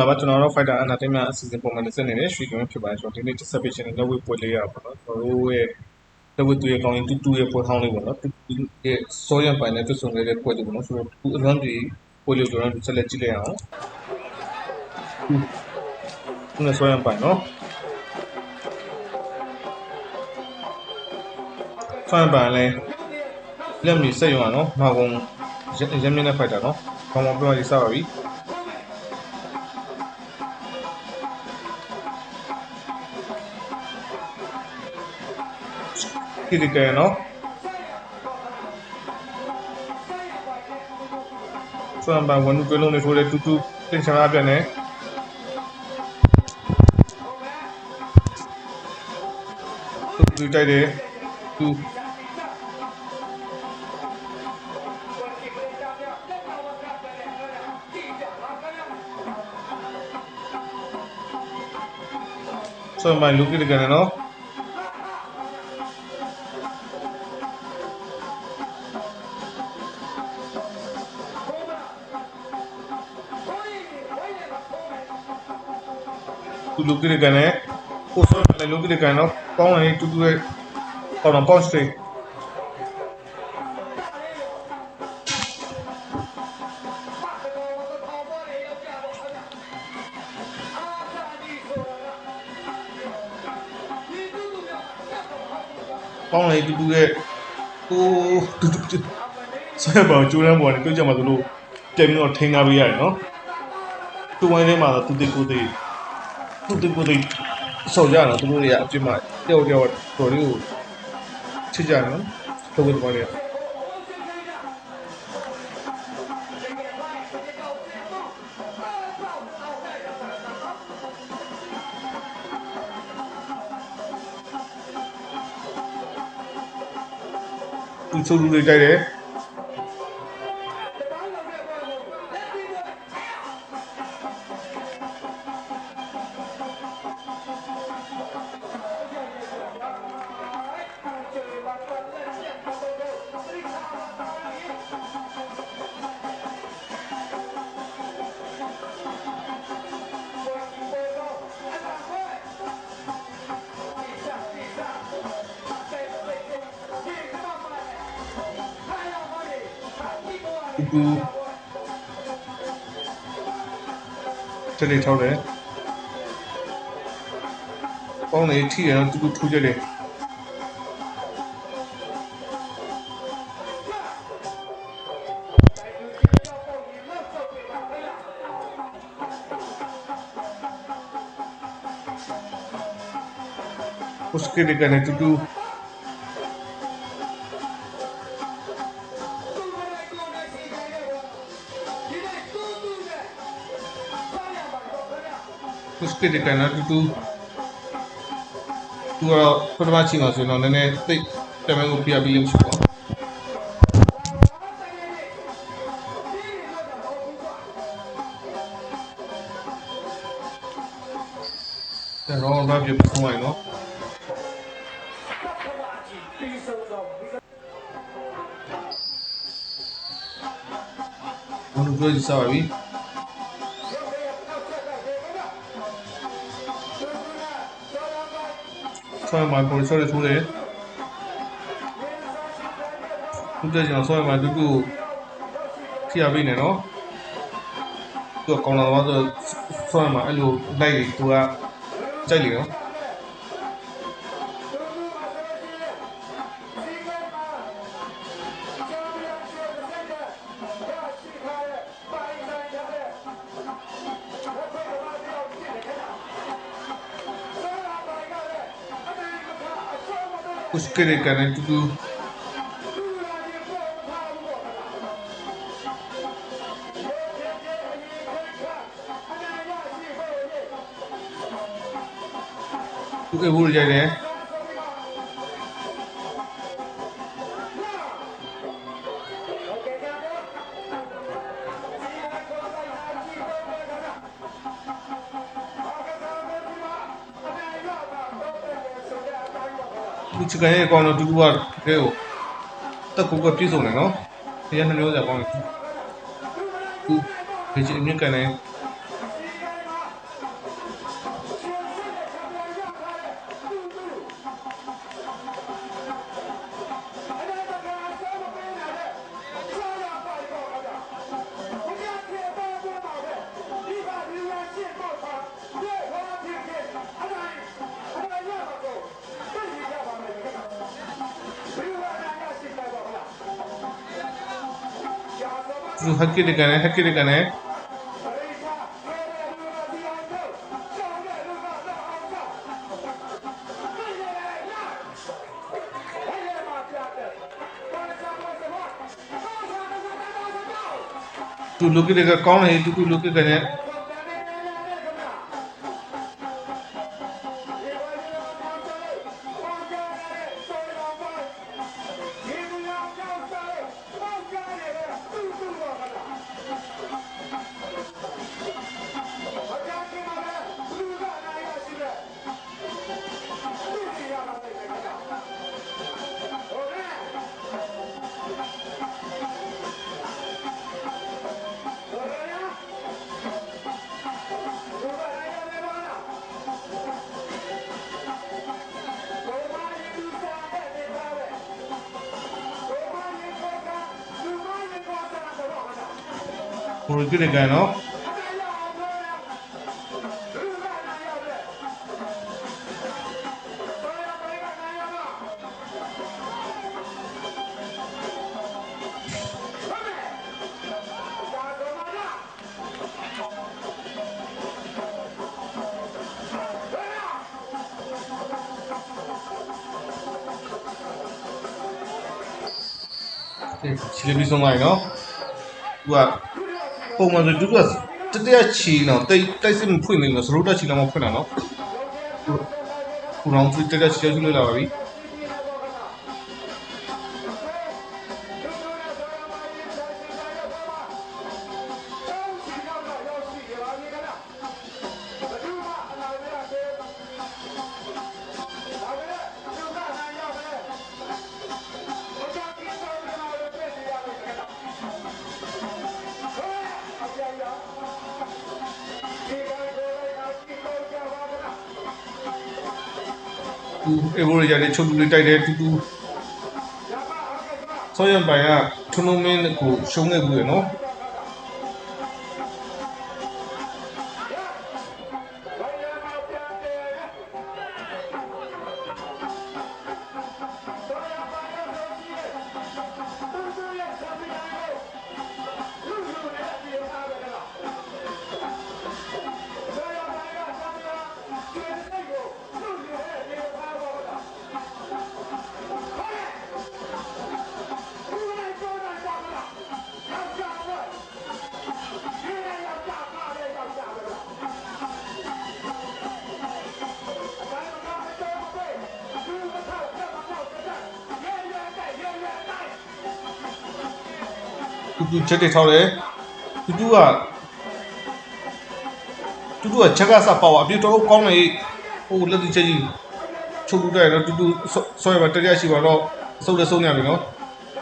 ဒါမှကျွန်တော်တို့ fighter entertainment အစီအစဉ်ပုံမှန်တစ်စက်နေနဲ့ရွှေကင်းဖြစ်ပါတယ်ကျွန်တော်ဒီနေ့ dissertation နဲ့လက်ဝဲပွဲလေးရပါတော့ကျွန်တော်တို့ရဲ့လက်ဝဲသူရဲ့ကောင်းရင်တူတူရဲ့ပွဲထောင်းလေးပေါ့နော်တူတူရဲ့စောရံပိုင်နဲ့တွတ်ဆုံနေတဲ့ပွဲလေးပေါ့နော်ဆိုတော့ဒီအလွန်ဒီပွဲလေးကိုကျွန်တော်တို့ဆက်လက်ကြည့်လိုက်အောင်ခုနစောရံပိုင်နော်စောရံပိုင်လဲလက်မီစက်ရုံอ่ะနော်နောက်ကုန်ရမ်းမြင့်တဲ့ fighter နော်ကောင်းကောင်းပြောရစပါပြီ ဒီဒီကဲနော်ဆွမ်းပန်ဝန်နုကလုံးနေဆိုတဲ့တူတူတင်ချင်တာပြန်နေတူတူတိုက်တယ်တူဆွမ်းပန်လူကိတကနော် သူလူကိရကန်နဲ့ကိုစောလည်းလူကိရကန်တော့ပေါင်းရင်တူတူရဲ့ပေါင်းတော့ပေါင်းစတေးပေါင်းလိုက်တူတူရဲ့ကိုတူတူဆွဲပါကျိုးရမ်းပေါ်နေတွေ့ကြမှာသူတို့ပြန်ပြီးတော့ထိန်းထားပေးရတယ်နော်တူဝိုင်းထဲမှာတော့သူတိကိုတိ သူတို့ကိုယ်တွေဆော်ကြတော့သူတို့တွေကအပြစ်မှတယောက်တယောက်တော်လေးကိုချစ်ကြတယ်နော်ထုတ်ဖို့တော်လေးသူချိုးလူတွေတိုက်တယ် ချက်တွေထောက်တယ်ပေါင်းလေထိရအောင်တူတူထူးချက်တယ်ဥစကေဒီကနေတူတူ उसके लिए कहना टू टू तू ကတော့ပထမချိန်မှာဆိုရင်တော့နည်းနည်းသိတမန်ကိုပြပြီးလို့ရှိပါဒါတော့ဘာဖြစ်ဆုံးလိုက်နော်ဘုန်းကြီးပြောကြပါပြီ ဆွမ်းမှာပေါ်ချောရထိုးတယ်သူတက်ချင်ဆွမ်းမှာတူတူခရပေးနေနော်သူကကောင်းလာတော့ဆွမ်းမှာအဲ့လိုလိုက်သူကကြိုက်လေနော် उसके लिए कर रहे हैं क्योंकि क्योंकि भूल जा रहे हैं। ကန်ရဲ့အကောင်တော့တူတူကတကယ်ကိုတက်ကူကပြည့်စုံတယ်နော်။ဒီကနှမျိုးစရာကောင်းတယ်။သူဒီချင်းအမြင့်ကန်တဲ့ သူဟက်ကစ်ကန်နဲ့ဟက်ကစ် ကန်နဲ့သူလုကစ်ကကောင်းတယ်တူတူ ပြီးဆုံးလိုက်နော်သူကပုံမှန်ဆိုသူကတတရချီနော်တိတ်တိုက်စစ်မဖွင့်နေလို့စရိုးတက်ချီလောက်မဖွင့်တာနော်ခုတော့သူတတရချီချီလို့လာပါပြီ သူအေဘိုရရတဲ့ချုပ်လူလေးတိုက်တယ်တူတူဆောရံပိုင်ကထုံလုံးမင်းကိုရှုံးခဲ့ဘူးရနော် တူတူချက်တွေထောက်တယ်တူတူကတူတူကချက်ကစပေါ့အပြည့်တော့ကောင်းနေဟိုလက်ဒီချက်ကြီးချုပ်တူတယ်တော့တူတူဆောရပါတရားရှိပါတော့အစုပ်လည်းစုံနေပြီနော်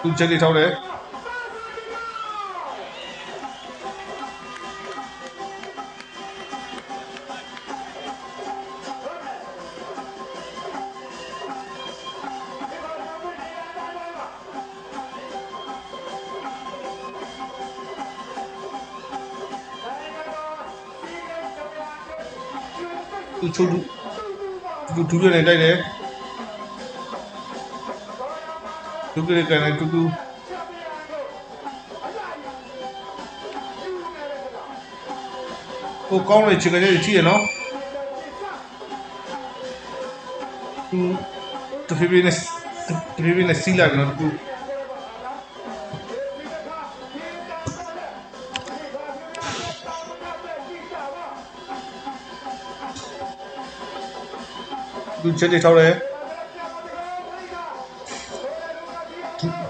တူချက်တွေထောက်တယ် ချိုးတူတူတူရနေတိုက်တယ်သူကလည်းကန်တူတူကိုကောင်းတဲ့ချင်ကြတဲ့ချီရနော်သူတဖေးဖေးနဲ့တဖေးဖေးနဲ့စီးလိုက်နော်သူ သူချက်တွေထောက်တယ်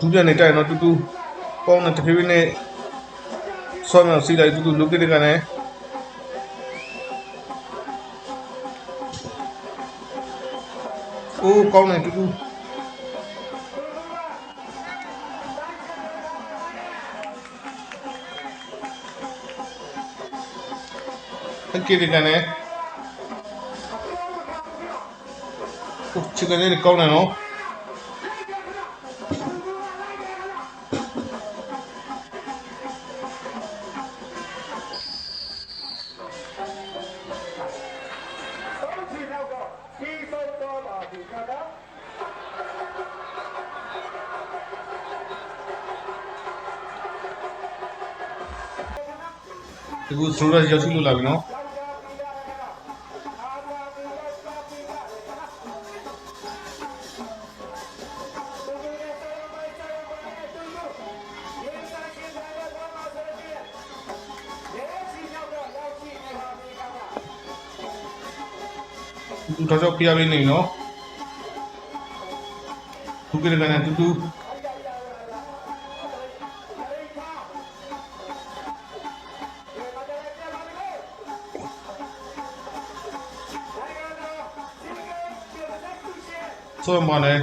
ဒူးပြန်နေတိုက်နော်တူတူကောင်းတဲ့တဖေးဖေးနဲ့ဆောင်းအောင်စီးလိုက်တူတူလုတ်တဲ့ကနေအိုးကောင်းတယ်တူတူဟန်ကီဒီကနေ ချစ်ကနေကောင်းတယ်နော်ဒီနောက်ကဒီပုတ်တော်ပါဒီခါကဒီကူစရိုဒါရောက်ရှိလို့လာပြီနော် တူတော့ပြရပေးနေနော်သူကလည်းကနေတူတူဆိုမှလည်း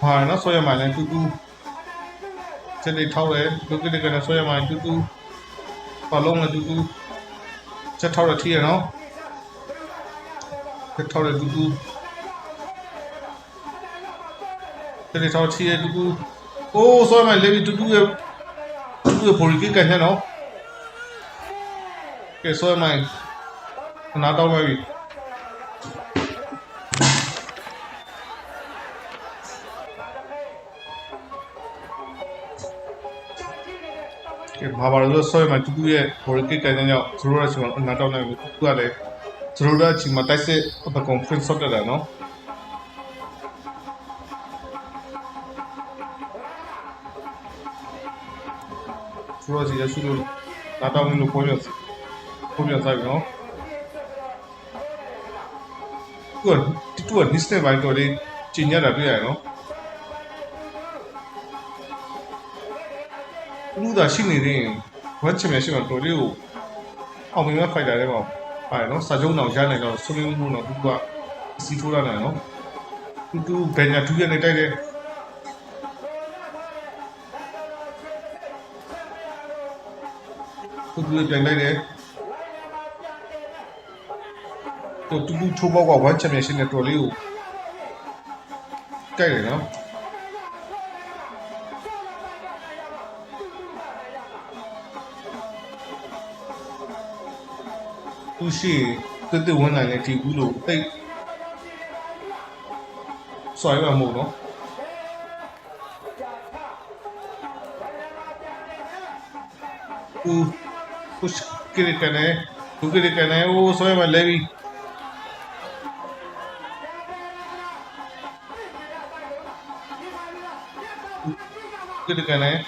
ဟာနော်ဆိုရမှလည်းတူတူစနေထောက်ရဲလူကလေးကလည်းဆိုရမှတူတူ ပါလုံးလည်းတူတူချက်ထောက်ရထီးရနော်ချက်ထောက်ရတူတူစနေထောက်ထီးရတူတူအိုးဆိုရမှလည်းတူတူရတူတူပေါ်ကြီးကဲနော်ကဲဆိုရမှနားတော့ပဲပြီ ဘာပါလို့ဆိုရမှာတူတူရဲ့ဘော်ကိကန်ကြောင့်ဇရိုးရချင်မှာနားတော့နေပြီသူကလည်းဇရိုးရချင်မှာတိုက်စစ်အပကွန်ဖွင့်ဆော့တက်တယ်နော်ဇရိုးရစီရရှိလို့နားတော့လို့ပြောရစီပြောရစားပြီနော်သူကတူက distance ဘိုင်းတော်လေးကျင်ညတာတွေ့ရတယ်နော် သာရှိနေရင်ဝက်ချင်မရှိမှတော်လေးကိုအောင်မြင်မဲ့ဖိုက်တာလေးပေါ့ပါတယ်နော်စာချုပ်အောင်ရနိုင်တော့ဆွေးနွေးမှုတော့သူကစီထိုးရနိုင်နော်တူတူဘယ်ညာတူရနေတိုက်တယ်တူတူပြန်လိုက်တယ်တူတူတူချိုးပေါက်ကဝမ်းချင်မြရှင်တဲ့တော်လေးကိုကြိုက်တယ်နော် ရှိတက်တက်ဝင်နိုင်တဲ့ဒီဘူးလို့တိတ်ဆွာရမှာမဟုတ်နော်ဦးခုစကိရကနေသူကိရကနေအိုးဆွာရမှာလဲပြီး उसके लिए कहना है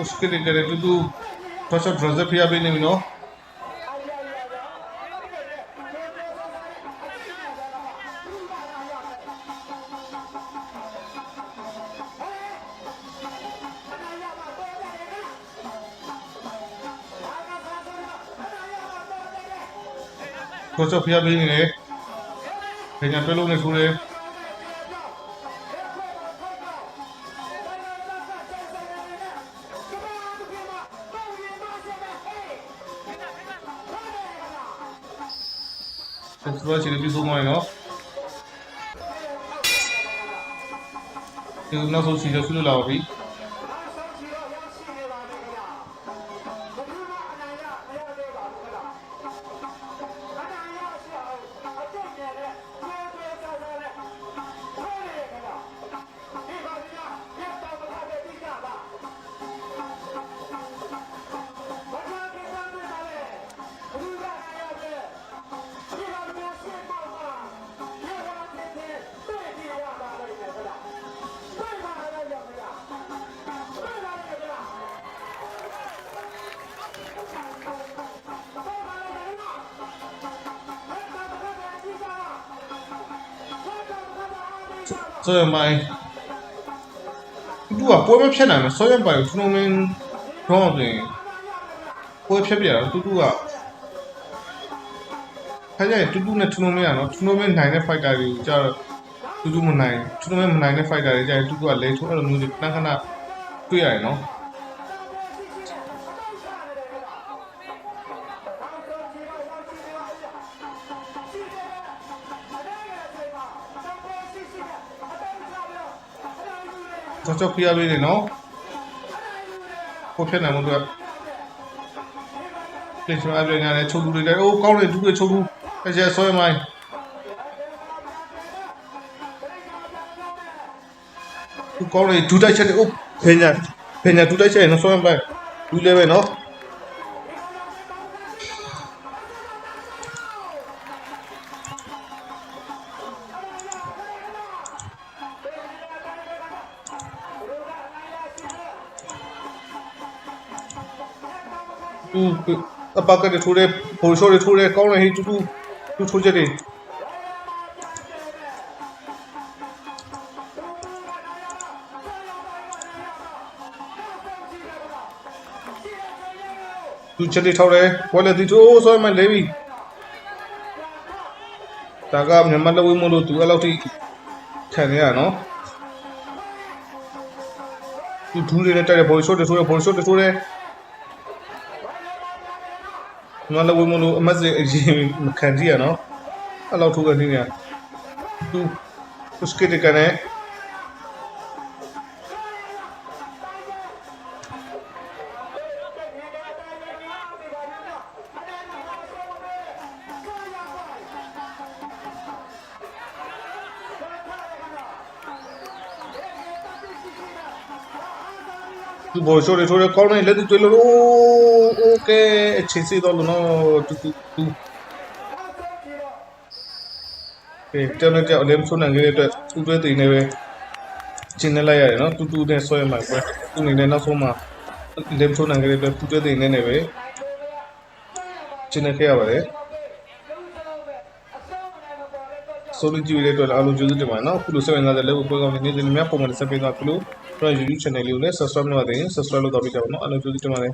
उसके लिए कह रहे तू तू थोड़ा सा ड्रजर फिर अभी नहीं नो ကိုချော့ဖျားပေးနေတယ်။ခင်ဗျာတွဲလုံးနေဆိုတယ်ဆက်သွားချင်ပြီးဆုံးမရနော်ဒီနောက်ဆုံးစီရဆူလာပါပြီ။ ဆိုရမိုင်းသူကပွဲမဖြတ်နိုင်ဘူးဆိုရပိုင်ထူနမင်းတော့ဆိုရင်ပွဲဖြတ်ပြတာတူတူကခါကျရင်တူတူနဲ့ထူနမင်းရနော်ထူနမင်းနိုင်တဲ့ fighter တွေကိုကြာတော့တူတူမနိုင်ထူနမင်းမနိုင်တဲ့ fighter တွေကြာရင်တူတူကလဲထိုးအဲ့လိုမျိုးတွေခဏခဏတွေ့ရတယ်နော် ချောချောပြရလေးနေနော်ကိုဖြစ်နိုင်မှုတော့ပြေချောအပြင်ကနေချုပ်လူတွေလည်းအိုးကောင်းတယ်သူတွေချုပ်လူအကျဆွဲမိုင်းသူကောင်းလေဒူတိုက်ချက်တယ်အိုးဖင်ညာဖင်ညာဒူတိုက်ချက်ရင်နော်ဆွဲပိုင်ဒူလေးပဲနော် သူအပကတဲ့ထိုးတဲ့ပိုရှိုးတဲ့ထိုးတဲ့ကောင်းလေဟိတူတူတူထိုးချက်တယ်သူချက်တွေထောက်တယ်ဝက်လက်တီတိုးဆွဲမှလဲပြီဒါကမြန်မာလက်ဝဲမလို့သူအဲ့လောက်ထိခံရရနော်သူဒူးလေးနဲ့တိုက်တယ်ဘော်ရှို့တယ်ထိုးတယ်ဘော်ရှို့တယ်ထိုးတယ်မြ န်မာလက်ဝဲမလို့အမတ်စေအရင်မခံကြည့်ရနော်အဲ့လောက်ထိုးကနေနေသူသူစကစ်တကနေ သူဘောရှိုးတယ်ထိုးတယ်ကောင်းနေလက်သူတွေ့လို့โอเคအချင်းစီတော့လို့နော်တူတူတူပေတယ်နဲ့တဲ့အလင်းဆုံးနိုင်ခဲ့တဲ့အတွက်သူ့တွဲတင်နေပဲရှင်းနေလိုက်ရတယ်နော်တူတူနဲ့ဆွဲမှာပဲသူနေနဲ့နောက်ဆုံးမှာလင်းဆုံးနိုင်ခဲ့တဲ့အတွက်သူ့တွဲတင်နေနေပဲရှင်းနေခဲ့ရပါတယ် ဆိုလိုကြည့်ရတဲ့အတွက်အားလုံးကျေးဇူးတင်ပါတယ်နော်အခုလိုဆက်ဝင်လာတဲ့လက်ကိုပွဲကောင်းနေနေနေများပုံမှန်ဆက်ပေးသွားခုလိုကျွန်တော် YouTube channel လေးကိုလည်း subscribe လုပ်ရတဲ့ subscribe လုပ်တော့ပြကြပါနော်အားလုံးကျေးဇူးတင်ပါတယ်